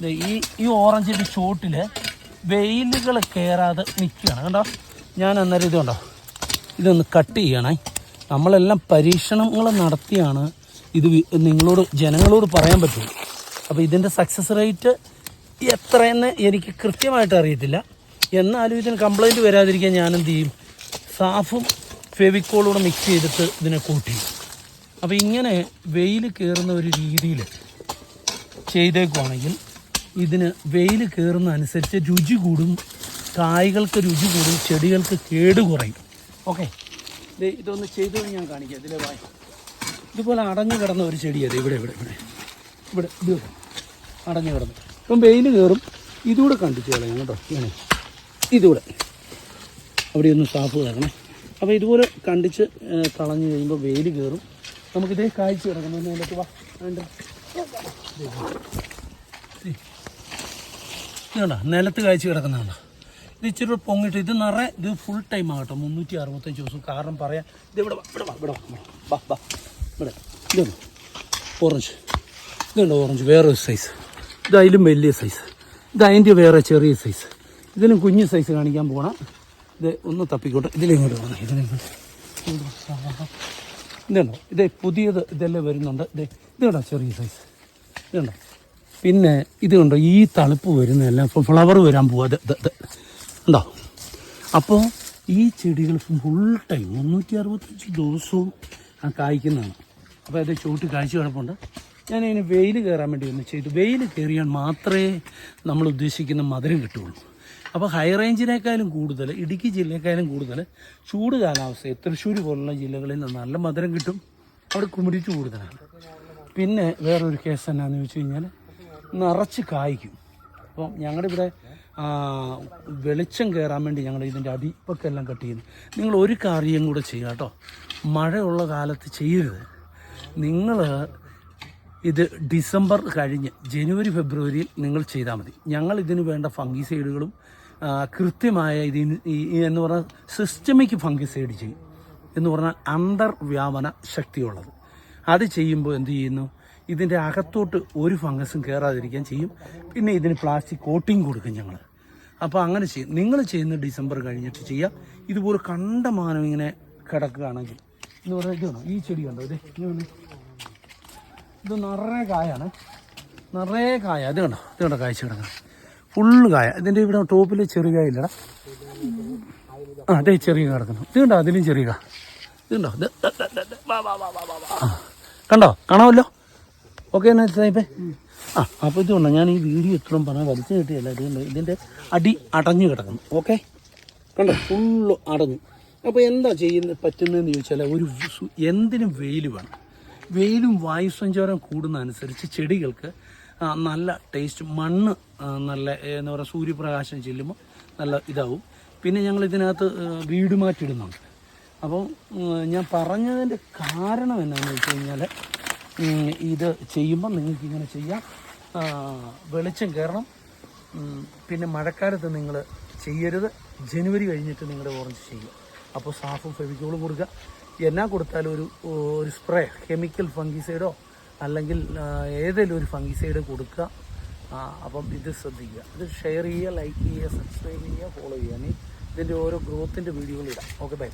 ഈ ഈ ഓറഞ്ചിന്റെ ചോട്ടിൽ വെയിലുകൾ കയറാതെ നിൽക്കുകയാണ് കണ്ടോ? ഞാൻ അന്നേരം ഇത് കണ്ടോ? ഇതൊന്ന് കട്ട് ചെയ്യണേ. നമ്മളെല്ലാം പരീക്ഷണങ്ങൾ നടത്തിയാണ് ഇത് നിങ്ങളോട് ജനങ്ങളോട് പറയാൻ പറ്റും. അപ്പോൾ ഇതിന്റെ സക്സസ് റേറ്റ് എത്രയെന്ന് എനിക്ക് കൃത്യമായിട്ട് അറിയത്തില്ല. എന്നാലും ഇതിന് കംപ്ലൈന്റ് വരാതിരിക്കാൻ ഞാനെന്ത് ചെയ്യും? സാഫും ഫെവിക്കോളൂടെ മിക്സ് ചെയ്തിട്ട് ഇതിനെ കൂട്ടി അപ്പോൾ ഇങ്ങനെ വെയിൽ കയറുന്ന ഒരു രീതിയിൽ ചെയ്തേക്കുവാണെങ്കിൽ ഇതിന് വെയിൽ കയറുന്ന അനുസരിച്ച് രുചി കൂടും കായ്കൾക്ക് രുചി കൂടും ചെടികൾക്ക് കേട് കുറയും. ഓക്കെ ഇതൊന്ന് ചെയ്തു ഞാൻ കാണിക്കാം. ഇതിലെ വായി. ഇതുപോലെ അടഞ്ഞു കിടന്ന ഒരു ചെടിയത് ഇവിടെ ഇവിടെ ഇവിടെ. ഇവിടെ ഇത്? അടഞ്ഞു കിടന്നു. ഇപ്പം വെയിൽ കയറും. ഇതുകൂടെ കണ്ടിച്ച് കളയാം കേട്ടോ. ഇങ്ങനെ. ഇതുകൂടെ. അവിടെ ഒന്ന് സാഫ് കയറണേ അപ്പോൾ ഇതുപോലെ കണ്ടിച്ച് കളഞ്ഞു കഴിയുമ്പോൾ വെയിൽ കയറും. നമുക്കിതേ കാഴ്ച കിടക്കണം അതിനകത്ത് വാ. വേണ്ട. ഇതുണ്ടോ നിലത്ത് കാഴ്ച കിടക്കുന്നതാണ് ഇത് ഇച്ചിരി പൊങ്ങിട്ട് ഇത് നിറയെ ഇത് ഫുൾ ടൈം ആകട്ടെ മുന്നൂറ്റി അറുപത്തഞ്ച് ദിവസം. കാരണം പറയാം ഇത് ഇവിടെ ഇവിടെ ഇവിടെ വാ വാ. ഇവിടെ ഇതുണ്ട് ഓറഞ്ച് ഇതുണ്ട് ഓറഞ്ച് വേറൊരു സൈസ് ഇത് അതിലും വലിയ സൈസ് ഇത് അതിന്റെ വേറെ ചെറിയ സൈസ് ഇതിലും കുഞ്ഞു സൈസ് കാണിക്കാൻ പോകണം ഇത് ഒന്ന് തപ്പിക്കോട്ടെ. ഇതിലിങ്ങോട്ട് പോകണം ഇതിലിങ്ങോട്ട് ഇതുണ്ടോ ഇത് പുതിയത് ഇതെല്ലാം വരുന്നുണ്ട്. ഇത് ഇതുണ്ടോ ചെറിയ സൈസ് ഇതുണ്ടോ പിന്നെ ഇത് ഈ തണുപ്പ് വരുന്നതെല്ലാം ഇപ്പോൾ ഫ്ലവർ വരാൻ പോവാ. ഉണ്ടോ അപ്പോൾ ഈ ചെടികൾ ഫുൾ ടൈം മുന്നൂറ്റി അറുപത്തഞ്ച് ദിവസവും കായ്ക്കുന്നതാണ്. അപ്പോൾ അത് ചൂട്ട് കാഴ്ച കിടപ്പുണ്ട് ഇതിന് വെയിൽ കയറാൻ വേണ്ടി ഒന്ന് ചെയ്തു. വെയിൽ കയറിയാൽ മാത്രമേ നമ്മൾ ഉദ്ദേശിക്കുന്ന മധുരം കിട്ടുള്ളൂ അപ്പോൾ ഹൈ റേഞ്ചിനേക്കാളും കൂടുതൽ ഇടുക്കി ജില്ലയേക്കാളും കൂടുതൽ ചൂട് കാലാവസ്ഥ തൃശ്ശൂർ പോലുള്ള ജില്ലകളിൽ നല്ല മധുരം കിട്ടും. അവിടെ കുമിടിച്ച് കൂടുതലാണ്. പിന്നെ വേറൊരു കേസ് എന്നാന്ന് വെച്ച് കഴിഞ്ഞാൽ നിറച്ച് കായ്ക്കും. അപ്പം ഞങ്ങളുടെ ഇവിടെ വെളിച്ചം കയറാൻ വേണ്ടി ഞങ്ങൾ ഇതിന്റെ അടിപ്പൊക്കെ എല്ലാം കട്ട് ചെയ്യുന്നു. നിങ്ങൾ ഒരു കാര്യം കൂടെ ചെയ്യുക കേട്ടോ. മഴയുള്ള കാലത്ത് ചെയ്യരുത് നിങ്ങൾ ഇത് ഡിസംബർ കഴിഞ്ഞ് ജനുവരി ഫെബ്രുവരിയിൽ നിങ്ങൾ ചെയ്താൽ മതി. ഞങ്ങൾ ഇതിന് വേണ്ട ഫംഗിസൈഡുകളും കൃത്യമായ ഈ എന്ന് പറഞ്ഞാൽ സിസ്റ്റമിക് ഫംഗിസൈഡ് ചെയ്യും. എന്ന് പറഞ്ഞാൽ അന്തർവ്യാപന ശക്തിയുള്ളത്. അത് ചെയ്യുമ്പോൾ എന്ത് ചെയ്യുന്നു? ഇതിന്റെ അകത്തോട്ട് ഒരു ഫംഗസും കയറാതിരിക്കാൻ ചെയ്യും. പിന്നെ ഇതിന് പ്ലാസ്റ്റിക് കോട്ടിങ് കൊടുക്കും ഞങ്ങൾ അപ്പോൾ അങ്ങനെ ചെയ്യും. നിങ്ങൾ ചെയ്യുന്ന ഡിസംബർ കഴിഞ്ഞിട്ട് ചെയ്യാം. ഇതുപോലെ കണ്ടമാനം ഇങ്ങനെ കിടക്കുകയാണെങ്കിൽ എന്ന് പറഞ്ഞാൽ ഇത് കണ്ടോ? ഈ ചെടി കണ്ടോ? ഇത് ഇത് കണ്ടോ? നിറയെ കായാണ്. നിറയെ കായ. ഇത് കണ്ടോ? ഇത് കണ്ടോ? കായ്ച്ച കിടക്കണം ഫുള്ള് കായ. ഇതിന്റെ ഇവിടെ ടോപ്പിൽ ചെറിയ കായ ഇല്ലടാ. ആ അതെ ചെറിയ കിടക്കുന്നു. ഇത് കണ്ടോ? അതിലും ചെറിയ ഇത് കണ്ടോ. കണ്ടോ? കാണാമല്ലോ? ഓക്കെ എന്നാ സാഹിബേ ആ അപ്പോൾ ഇതുകൊണ്ട് ഞാൻ ഈ വീഡിയോ ഇത്രയും പറഞ്ഞാൽ വലിച്ചു കിട്ടിയല്ല ഇതിന്റെ അടി അടഞ്ഞു കിടക്കുന്നു. ഓക്കെ? കണ്ടോ? ഫുള്ള് അടഞ്ഞു. അപ്പോൾ എന്താ ചെയ്യുന്ന പറ്റുന്നതെന്ന് ചോദിച്ചാൽ ഒരു എന്തിനും വെയിൽ വേണം. വെയിലും വായുസഞ്ചാരം കൂടുന്ന അനുസരിച്ച് ചെടികൾക്ക് നല്ല ടേസ്റ്റ് മണ്ണ് നല്ല എന്ന് പറയുക സൂര്യപ്രകാശം ചെല്ലുമ്പോൾ നല്ല ഇതാവും. പിന്നെ ഞങ്ങൾ ഇതിനകത്ത് വീട് മാറ്റിയിടുന്നുണ്ട്. അപ്പം ഞാൻ പറഞ്ഞതിന്റെ കാരണം എന്നാന്ന് വെച്ച് കഴിഞ്ഞാൽ ഇത് ചെയ്യുമ്പോൾ നിങ്ങൾക്ക് ഇങ്ങനെ ചെയ്യാം. വെളിച്ചം കയറണം. പിന്നെ മഴക്കാലത്ത് നിങ്ങൾ ചെയ്യരുത്. ജനുവരി കഴിഞ്ഞിട്ട് നിങ്ങളുടെ ഓറഞ്ച് ചെയ്യുക അപ്പോൾ സാഫും ഫെവിക്കോളും കൊടുക്കുക. എന്നാ കൊടുത്താലും ഒരു ഒരു സ്പ്രേ കെമിക്കൽ ഫംഗിസൈഡോ അല്ലെങ്കിൽ ഏതെങ്കിലും ഒരു ഫംഗിസൈഡ് കൊടുക്കുക. അപ്പം ഇത് ശ്രദ്ധിക്കുക. ഇത് ഷെയർ ചെയ്യുക ലൈക്ക് ചെയ്യുക സബ്സ്ക്രൈബ് ചെയ്യുക ഫോളോ ചെയ്യുക. ഇനി ഇതിന്റെ ഓരോ ഗ്രോത്തിന്റെ വീഡിയോകൾ ഇടാം. Okay bye.